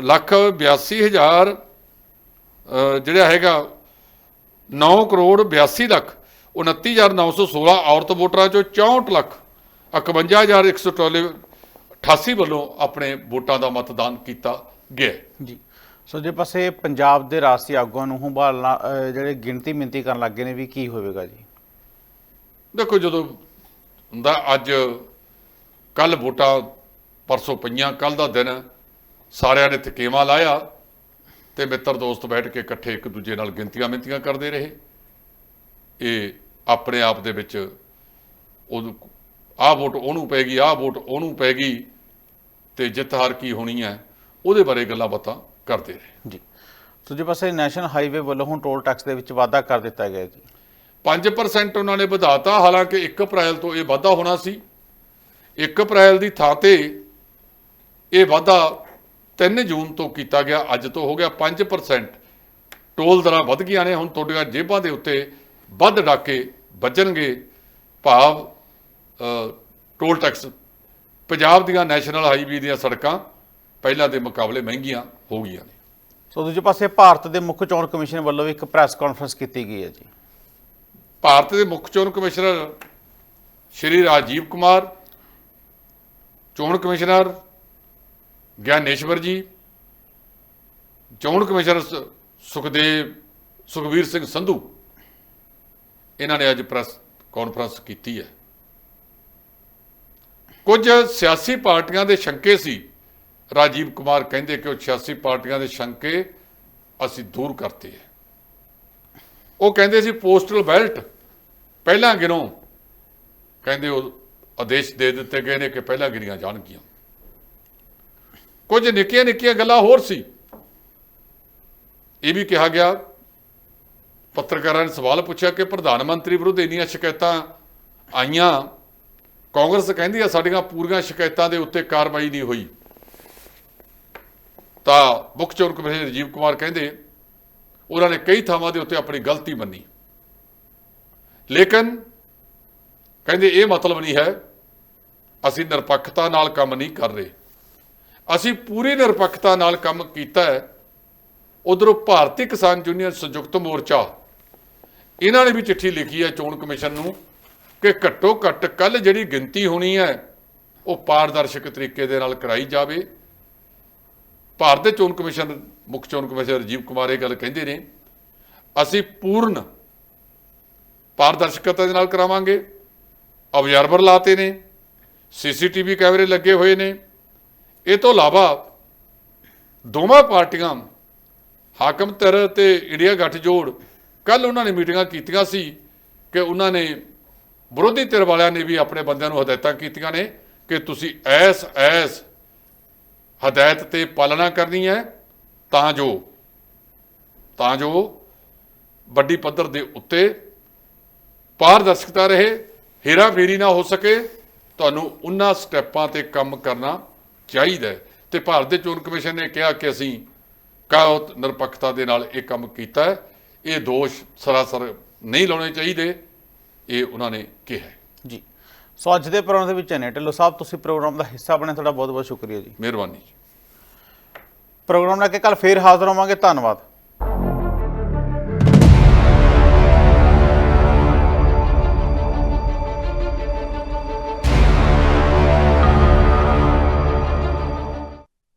ਲੱਖ 82000 ਅਹ, ਜਿਹੜਾ ਹੈਗਾ 9 ਕਰੋੜ 82 ਲੱਖ 29916 ਔਰਤ ਵੋਟਰਾਂ ਚੋਂ 64 ਲੱਖ 51188 ਵੱਲੋਂ ਆਪਣੇ ਵੋਟਾਂ ਦਾ ਮਤਦਾਨ ਕੀਤਾ ਗਿਆ। ਜੀ। ਸੋ ਜੇ ਪਾਸੇ ਪੰਜਾਬ ਦੇ ਰਾਸ਼ਟਰੀ ਆਗੂਆਂ ਨੂੰ ਸੰਭਾਲਣਾ ਅਹ, ਜਿਹੜੇ ਗਿਣਤੀ ਮਿੰਤੀ ਕਰਨ ਲੱਗੇ ਨੇ ਵੀ ਕੀ ਹੋਵੇਗਾ ਜੀ? ਦੇਖੋ ਜਦੋਂ ਹੁੰਦਾ ਅੱਜ ਕੱਲ ਵੋਟਾਂ ਪਰਸੋਂ ਪਈਆਂ ਕੱਲ ਦਾ ਦਿਨ। ਸਾਰਿਆਂ ਨੇ ਥਕੇਵਾ ਲਾਇਆ ਤੇ ਮਿੱਤਰ ਦੋਸਤ ਬੈਠ ਕੇ ਇਕੱਠੇ ਇੱਕ ਦੂਜੇ ਨਾਲ ਗਿਣਤੀਆਂ ਮਿੰਤੀਆਂ ਕਰਦੇ ਰਹੇ। ਇਹ ਆਪਣੇ ਆਪ ਦੇ ਵਿੱਚ ਉਹ ਆਹ ਵੋਟ ਉਹਨੂੰ ਪੈਗੀ ਆਹ ਵੋਟ ਉਹਨੂੰ ਪੈਗੀ ਤੇ ਜਿੱਤ ਹਾਰ ਕੀ ਹੋਣੀ ਹੈ ਉਹਦੇ ਬਾਰੇ ਗੱਲਾਂ ਬਾਤਾਂ ਕਰਦੇ ਰਹੇ। ਜੀ। ਸੋ ਜੇ ਪਾਸੇ ਨੈਸ਼ਨਲ ਹਾਈਵੇ ਵੱਲੋਂ ਹੁਣ ਟੋਲ ਟੈਕਸ ਦੇ ਵਿੱਚ ਵਾਧਾ ਕਰ ਦਿੱਤਾ ਗਿਆ ਜੀ। 5% ਉਹਨਾਂ ਨੇ ਵਧਾਤਾ ਹਾਲਾਂਕਿ 1 ਅਪ੍ਰੈਲ ਤੋਂ ਇਹ ਵਾਧਾ ਹੋਣਾ ਸੀ। 1 ਅਪ੍ਰੈਲ ਦੀ ਥਾਂ ਤੇ ਇਹ ਵਾਧਾ 3 ਜੂਨ ਤੋਂ ਕੀਤਾ ਗਿਆ ਅੱਜ ਤੋਂ ਹੋ ਗਿਆ 5% ਟੋਲ ਦਰਾਂ ਵੱਧ ਗਈਆਂ ਨੇ ਹੁਣ ਤੁਹਾਡੀਆਂ ਜੇਬਾਂ ਦੇ ਉੱਤੇ ਵੱਧ ਡਾਕੇ ਵੱਜਣਗੇ। ਭਾਵ ਟੋਲ ਟੈਕਸ ਪੰਜਾਬ ਦੀਆਂ ਨੈਸ਼ਨਲ ਹਾਈਵੇ ਦੀਆਂ ਸੜਕਾਂ ਪਹਿਲਾਂ ਦੇ ਮੁਕਾਬਲੇ ਮਹਿੰਗੀਆਂ ਹੋ ਗਈਆਂ ਨੇ। ਸੋ ਦੂਜੇ ਪਾਸੇ ਭਾਰਤ ਦੇ ਮੁੱਖ ਚੋਣ ਕਮਿਸ਼ਨ ਵੱਲੋਂ ਇੱਕ ਪ੍ਰੈਸ ਕਾਨਫਰੰਸ ਕੀਤੀ ਗਈ ਹੈ ਜੀ। ਭਾਰਤ ਦੇ ਮੁੱਖ ਚੋਣ ਕਮਿਸ਼ਨਰ ਸ਼੍ਰੀ ਰਾਜੀਵ ਕੁਮਾਰ ਚੋਣ ਕਮਿਸ਼ਨਰ ਗਿਆਨੇਸ਼ਵਰ ਜੀ। ਚੋਣ ਕਮਿਸ਼ਨਰ ਸੁਖਦੇਵ, ਸੁਖਵੀਰ ਸਿੰਘ ਸੰਧੂ। ਇਹਨਾਂ ਨੇ ਅੱਜ ਪ੍ਰੈਸ ਕਾਨਫਰੰਸ ਕੀਤੀ ਹੈ। ਕੁਝ ਸਿਆਸੀ ਪਾਰਟੀਆਂ ਦੇ ਸ਼ੰਕੇ ਸੀ। ਰਾਜੀਵ ਕੁਮਾਰ ਕਹਿੰਦੇ ਕਿ ਉਹ ਸਿਆਸੀ ਪਾਰਟੀਆਂ ਦੇ ਸ਼ੰਕੇ ਅਸੀਂ ਦੂਰ ਕਰਤੇ ਹੈ। ਉਹ ਕਹਿੰਦੇ ਸੀ ਪੋਸਟਲ ਬੈਲਟ ਪਹਿਲਾਂ ਗਿਣੋ। ਕਹਿੰਦੇ ਉਹ ਆਦੇਸ਼ ਦੇ ਦਿੱਤੇ ਗਏ ਨੇ ਕਿ ਪਹਿਲਾਂ ਗਿਣੀਆਂ ਜਾਣਗੀਆਂ। ਕੁਝ ਨਿੱਕੀਆਂ ਨਿੱਕੀਆਂ ਗੱਲਾਂ ਹੋਰ ਸੀ। ਇਹ ਵੀ ਕਿਹਾ ਗਿਆ, ਪੱਤਰਕਾਰਾਂ ਨੇ ਸਵਾਲ ਪੁੱਛਿਆ ਕਿ ਪ੍ਰਧਾਨ ਮੰਤਰੀ ਵਿਰੁੱਧ ਇੰਨੀਆਂ ਸ਼ਿਕਾਇਤਾਂ ਆਈਆਂ। ਕਾਂਗਰਸ ਕਹਿੰਦੀ ਆ, ਸਾਡੀਆਂ ਪੂਰੀਆਂ ਸ਼ਿਕਾਇਤਾਂ ਦੇ ਉੱਤੇ ਕਾਰਵਾਈ ਨਹੀਂ ਹੋਈ। ਤਾਂ ਮੁੱਖ ਚੋਣ ਕਮਿਸ਼ਨਰ ਰਾਜੀਵ ਕੁਮਾਰ ਕਹਿੰਦੇ, ਉਹਨਾਂ ਨੇ ਕਈ ਥਾਵਾਂ ਦੇ ਉੱਤੇ ਆਪਣੀ ਗਲਤੀ ਮੰਨੀ। ਲੇਕਿਨ ਕਹਿੰਦੇ ਇਹ ਮਤਲਬ ਨਹੀਂ ਹੈ, ਅਸੀਂ ਨਿਰਪੱਖਤਾ ਨਾਲ ਕੰਮ ਨਹੀਂ ਕਰ ਰਹੇ। ਅਸੀਂ ਪੂਰੀ ਨਿਰਪੱਖਤਾ ਨਾਲ ਕੰਮ ਕੀਤਾ ਹੈ। ਉਧਰੋਂ ਭਾਰਤੀ ਕਿਸਾਨ ਯੂਨੀਅਨ ਸੰਯੁਕਤ ਮੋਰਚਾ, ਇਹਨਾਂ ਨੇ ਵੀ ਚਿੱਠੀ ਲਿਖੀ ਹੈ ਚੋਣ ਕਮਿਸ਼ਨ ਨੂੰ ਕਿ ਘੱਟੋ ਘੱਟ ਕੱਲ ਜਿਹੜੀ ਗਿਣਤੀ ਹੋਣੀ ਹੈ, ਉਹ ਪਾਰਦਰਸ਼ਕ ਤਰੀਕੇ ਦੇ ਨਾਲ ਕਰਾਈ ਜਾਵੇ। ਭਾਰਤ ਦੇ ਚੋਣ ਕਮਿਸ਼ਨ, ਮੁੱਖ ਚੋਣ ਕਮਿਸ਼ਨਰ ਰਾਜੀਵ ਕੁਮਾਰ ਇਹ ਗੱਲ ਕਹਿੰਦੇ ਨੇ, ਅਸੀਂ ਪੂਰਨ ਪਾਰਦਰਸ਼ਕਤਾ ਦੇ ਨਾਲ ਕਰਾਵਾਂਗੇ। ਆਬਜ਼ਰਵਰ ਲਾਤੇ ਨੇ, ਸੀਸੀਟੀਵੀ ਕੈਮਰੇ ਲੱਗੇ ਹੋਏ ਨੇ। ਇਹ ਤੋਂ ਇਲਾਵਾ ਦੋਵਾਂ ਪਾਰਟੀਆਂ, ਹਾਕਮ ਧਿਰ ਤੇ ਇੰਡੀਆ ਗੱਠਜੋੜ ਕੱਲ ਉਹਨਾਂ ਨੇ ਮੀਟਿੰਗਾਂ ਕੀਤੀਆਂ ਸੀ ਕਿ ਉਹਨਾਂ ਨੇ ਵਿਰੋਧੀ ਧਿਰ ਵਾਲਿਆਂ ਨੇ ਵੀ ਆਪਣੇ ਬੰਦਿਆਂ ਨੂੰ ਹਦਾਇਤਾਂ ਕੀਤੀਆਂ ਨੇ ਕਿ ਤੁਸੀਂ ਐਸ ਐਸ ਹਦਾਇਤ ਤੇ ਪਾਲਣਾ ਕਰਨੀ ਹੈ, ਤਾਂ ਜੋ ਤਾਂ ਜੋ ਵੱਡੀ ਪੱਧਰ ਦੇ ਉੱਤੇ ਪਾਰਦਰਸ਼ਕਤਾ ਰਹੇ। ਹੇਰਾ ਫੇਰੀ ਨਾ ਹੋ ਸਕੇ ਤੁਹਾਨੂੰ ਉਹਨਾਂ ਸਟੈਪਾਂ ਤੇ ਕੰਮ ਕਰਨਾ ਚਾਹੀਦਾ ਹੈ। ਤੇ ਭਾਰਤ ਦੇ ਚੋਣ ਕਮਿਸ਼ਨ ਨੇ ਕਿਹਾ ਕਿ ਅਸੀਂ ਕਾਉਤ ਨਿਰਪੱਖਤਾ ਦੇ ਨਾਲ ਇਹ ਕੰਮ ਕੀਤਾ ਹੈ। ਇਹ ਦੋਸ਼ ਸਰਾਸਰ ਨਹੀਂ ਲਾਉਣੇ ਚਾਹੀਦੇ ਇਹ ਉਹਨਾਂ ਨੇ ਕਿਹਾ। ਜੀ। ਸੋ ਅੱਜ ਦੇ ਪ੍ਰੋਗਰਾਮ ਦੇ ਵਿੱਚ ਨੇ ਢਿੱਲੋਂ ਸਾਹਿਬ ਤੁਸੀਂ ਪ੍ਰੋਗਰਾਮ ਦਾ ਹਿੱਸਾ ਬਣੇ ਤੁਹਾਡਾ ਬਹੁਤ ਬਹੁਤ ਸ਼ੁਕਰੀਆ ਜੀ। ਮਿਹਰਬਾਨੀ ਪ੍ਰੋਗਰਾਮ ਲੈ ਕੇ ਕੱਲ ਫੇਰ ਹਾਜ਼ਰ ਹੋਵਾਂਗੇ। ਧੰਨਵਾਦ।